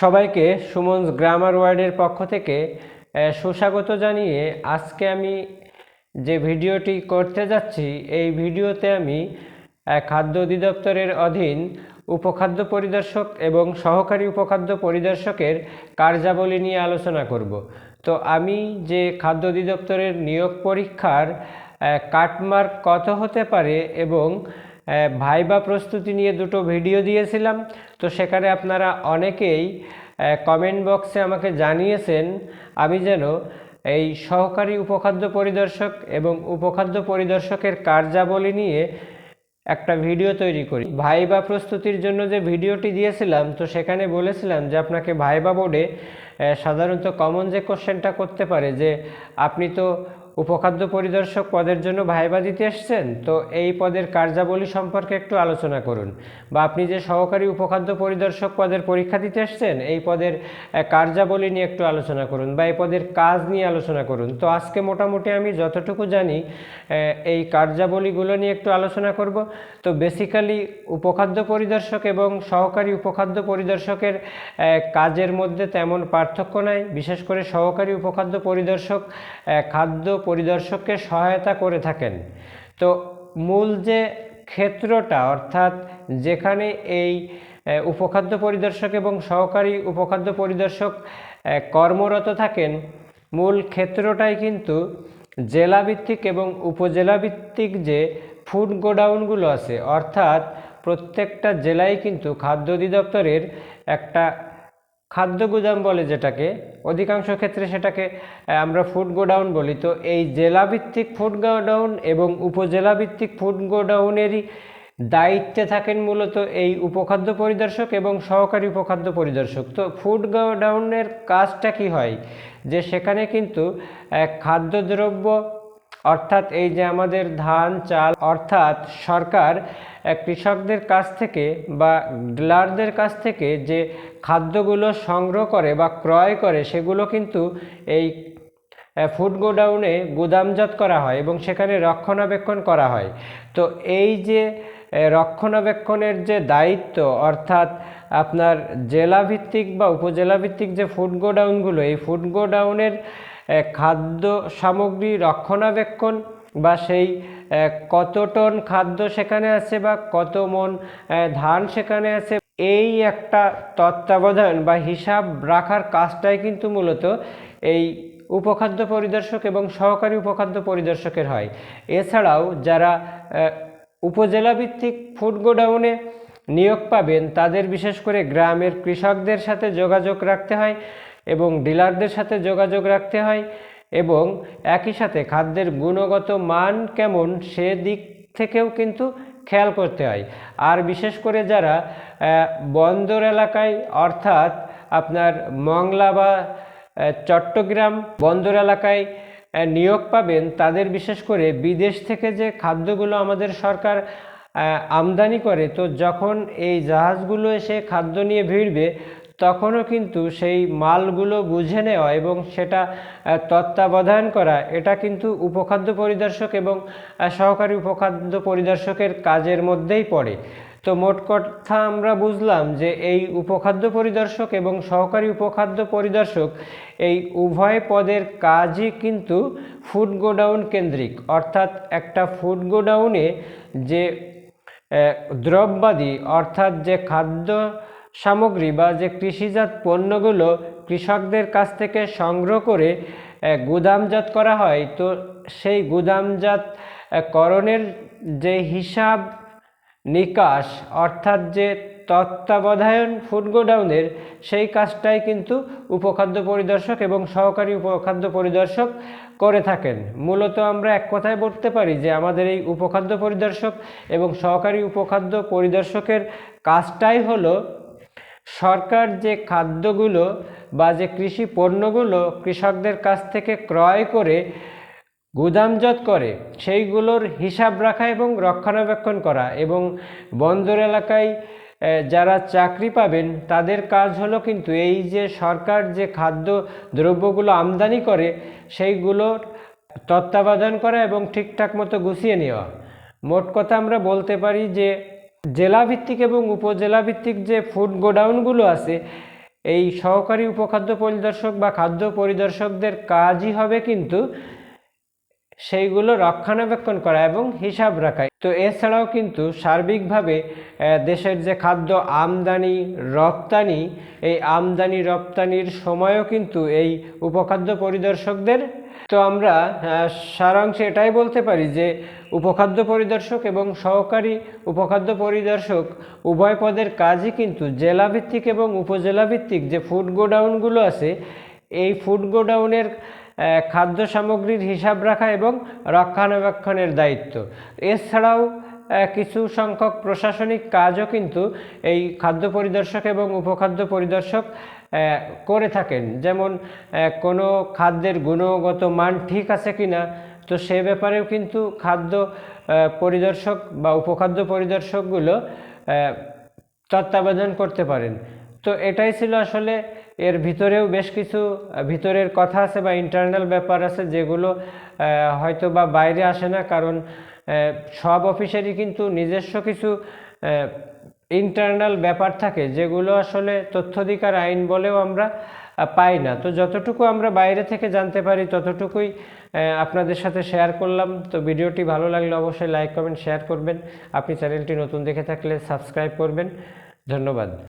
সবাইকে সুমনস গ্রামার ওয়ার্ডের পক্ষ থেকে সুস্বাগত জানিয়ে আজকে আমি যে ভিডিওটি করতে যাচ্ছি, এই ভিডিওতে আমি খাদ্য অধিদপ্তরের অধীন উপখাদ্য পরিদর্শক এবং সহকারী উপখাদ্য পরিদর্শকের কার্যাবলী নিয়ে আলোচনা করব। তো আমি যে খাদ্য অধিদপ্তরের নিয়োগ পরীক্ষার কাটমার্ক কত হতে পারে এবং ভাইবা প্রস্তুতি নিয়ে দুটো ভিডিও দিয়েছিলাম। তো সেখানে আপনারা অনেকেই কমেন্ট বক্সে আমাকে জানিয়েছেন, আমি যেন এই সহকারী উপখাদ্য পরিদর্শক এবং উপখাদ্য পরিদর্শকের কার্যাবলী নিয়ে একটা ভিডিও তৈরি করি। ভাইবা প্রস্তুতির জন্য যে ভিডিওটি দিয়েছিলাম, তো সেখানে বলেছিলাম যে আপনাকে ভাইবা বোর্ডে সাধারণত কমন যে কোশ্চেনটা করতে পারে যে, আপনি তো উপখাদ্য পরিদর্শক পদের জন্য ভাইবা দিতে এসছেন? তো এই পদের কার্যাবলী সম্পর্কে একটু আলোচনা করুন। বা আপনি যে সহকারী উপখাদ্য পরিদর্শক পদের পরীক্ষা দিতে এসছেন, এই পদের কার্যাবলী নিয়ে একটু আলোচনা করুন বা এই পদের কাজ নিয়ে আলোচনা করুন। তো আজকে মোটামুটি আমি যতটুকু জানি এই কার্যাবলীগুলো নিয়ে একটু আলোচনা করব। তো বেসিক্যালি উপখাদ্য পরিদর্শক এবং সহকারী উপখাদ্য পরিদর্শকের কাজের মধ্যে তেমন পার্থক্য নাই। বিশেষ করে সহকারী উপখাদ্য পরিদর্শক খাদ্য পরিদর্শককে সহায়তা করে থাকেন। তো মূল যে ক্ষেত্রটা, অর্থাৎ যেখানে এই উপখাদ্য পরিদর্শক এবং সহকারী উপখাদ্য পরিদর্শক কর্মরত থাকেন, মূল ক্ষেত্রটাই কিন্তু জেলাভিত্তিক এবং উপজেলাভিত্তিক যে ফুড গোডাউনগুলো আছে, অর্থাৎ প্রত্যেকটা জেলায় কিন্তু খাদ্য অধিদপ্তরের একটা খাদ্য গুদাম বলে যেটাকে, অধিকাংশ ক্ষেত্রে সেটাকে আমরা ফুড গোডাউন বলি। তো এই জেলাভিত্তিক ফুড গোডাউন এবং উপজেলাভিত্তিক ফুড গোডাউনেরই দায়িত্বে থাকেন মূলত এই উপখাদ্য পরিদর্শক এবং সহকারী উপখাদ্য পরিদর্শক। তো ফুড গোডাউনের কাজটা কি হয়? যে সেখানে কিন্তু খাদ্যদ্রব্য অর্থাৎ এই যে আমাদের ধান, চাল, অর্থাৎ সরকার কৃষকদের কাছ থেকে বা ডিলারদের কাছ থেকে যে খাদ্যগুলো সংগ্রহ করে বা ক্রয় করে, সেগুলো কিন্তু এই ফুড গোডাউনে গুদামজাত করা হয় এবং সেখানে রক্ষণাবেক্ষণ করা হয়। তো এই যে রক্ষণাবেক্ষণের যে দায়িত্ব, অর্থাৎ আপনার জেলাভিত্তিক বা উপজেলাভিত্তিক যে ফুড গোডাউনগুলো এই ফুড গোডাউনের খাদ্য সামগ্রী রক্ষণাবেক্ষণ বা সেই কত টন খাদ্য সেখানে আছে বা কত মন ধান সেখানে আছে, এই একটা তত্ত্বাবধান বা হিসাব রাখার কাজটাই কিন্তু মূলত এই উপখাদ্য পরিদর্শক এবং সহকারী উপখাদ্য পরিদর্শকের হয়। এছাড়াও যারা উপজেলা ভিত্তিক ফুড গোডাউনে নিয়োগ পাবেন, তাদের বিশেষ করে গ্রামের কৃষকদের সাথে যোগাযোগ রাখতে হয়। এবং ডিলারদের সাথে যোগাযোগ রাখতে হয় এবং একই সাথে খাদ্যের গুণগত মান কেমন সে দিক থেকেও কিন্তু খেয়াল করতে হয়। আর বিশেষ করে যারা বন্দর এলাকায়, অর্থাৎ আপনার মংলা বা চট্টগ্রাম বন্দর এলাকায় নিয়োগ পাবেন, তাদের বিশেষ করে বিদেশ থেকে যে খাদ্যগুলো আমাদের সরকার আমদানি করে, তো যখন এই জাহাজগুলো এসে খাদ্য নিয়ে ভিড়বে তখনও কিন্তু সেই মালগুলো বুঝে নেওয়া এবং সেটা তত্ত্বাবধান করা, এটা কিন্তু উপখাদ্য পরিদর্শক এবং সহকারী উপখাদ্য পরিদর্শকের কাজের মধ্যেই পড়ে। তো মোট কথা আমরা বুঝলাম যে এই উপখাদ্য পরিদর্শক এবং সহকারী উপখাদ্য পরিদর্শক এই উভয় পদের কাজই কিন্তু ফুড গোডাউন কেন্দ্রিক। অর্থাৎ একটা ফুড গোডাউনে যে দ্রব্যাদি, অর্থাৎ যে খাদ্য সামগ্রী বা যে কৃষিজাত পণ্যগুলো কৃষকদের কাছ থেকে সংগ্রহ করে গুদামজাত করা হয়, তো সেই গুদামজাত করণের যে হিসাব নিকাশ, অর্থাৎ যে তত্ত্বাবধায়ন ফুড গোডাউনের সেই কাজটাই কিন্তু উপখাদ্য পরিদর্শক এবং সহকারী উপখাদ্য পরিদর্শক করে থাকেন। মূলত আমরা এক কথায় বলতে পারি যে আমাদের এই উপখাদ্য পরিদর্শক এবং সহকারী উপখাদ্য পরিদর্শকের কাজটাই হলো সরকার যে খাদ্যগুলো বা যে কৃষি পণ্যগুলো কৃষকদের কাছ থেকে ক্রয় করে গুদামজাত করে, সেইগুলোর হিসাব রাখা এবং রক্ষণাবেক্ষণ করা এবং বন্দর এলাকায় যারা চাকরি পাবেন, তাদের কাজ হলো কিন্তু এই যে সরকার যে খাদ্য দ্রব্যগুলো আমদানি করে সেইগুলোর তত্ত্বাবধান করা এবং ঠিকঠাক মতো গুছিয়ে নেওয়া। মোট কথা আমরা বলতে পারি যে জেলাভিত্তিক এবং উপজেলাভিত্তিক যে ফুড গোডাউনগুলো আছে, এই সহকারী উপখাদ্য পরিদর্শক বা খাদ্য পরিদর্শকদের কাজই হবে কিন্তু সেইগুলো রক্ষণাবেক্ষণ করা এবং হিসাব রাখা। তো এছাড়াও কিন্তু সার্বিকভাবে দেশের যে খাদ্য আমদানি, রপ্তানি, এই আমদানি, রপ্তানির সময়ও কিন্তু এই উপখাদ্য পরিদর্শকদের। তো আমরা সারাংশে এটাই বলতে পারি যে, উপখাদ্য পরিদর্শক এবং সহকারী উপখাদ্য পরিদর্শক উভয় পদের কাজই কিন্তু জেলাভিত্তিক এবং উপজেলাভিত্তিক যে ফুড গোডাউনগুলো আছে, এই ফুড গোডাউনের খাদ্য সামগ্রীর হিসাব রাখা এবং রক্ষণাবেক্ষণের দায়িত্ব। এছাড়াও কিছু সংখ্যক প্রশাসনিক কাজও কিন্তু এই খাদ্য পরিদর্শক এবং উপখাদ্য পরিদর্শক করে থাকেন। যেমন কোনো খাদ্যের গুণগত মান ঠিক আছে কিনা, তো সে ব্যাপারেও কিন্তু খাদ্য পরিদর্শক বা উপখাদ্য পরিদর্শকগুলো তত্ত্বাবধান করতে পারেন। তো এটাই ছিল আসলে এর ভিতরেও বেশ কিছু, ভিতরের কথা আছে বা ইন্টারনাল ব্যাপার আছে যেগুলো হয়তো বা বাইরে আসে না কারণ সব অফিসেরই কিন্তু নিজস্ব কিছু ইন্টারনাল ব্যাপার থাকে যেগুলো আসলে তথ্যাধিকার আইন বলেও আমরা পাই না। তো যতটুকু আমরা বাইরে থেকে জানতে পারি ততটুকুই আপনাদের সাথে শেয়ার করলাম। তো ভিডিওটি ভালো লাগলে অবশ্যই লাইক কমেন্ট শেয়ার করবেন। আপনি চ্যানেলটি নতুন দেখে থাকলে সাবস্ক্রাইব করবেন। ধন্যবাদ।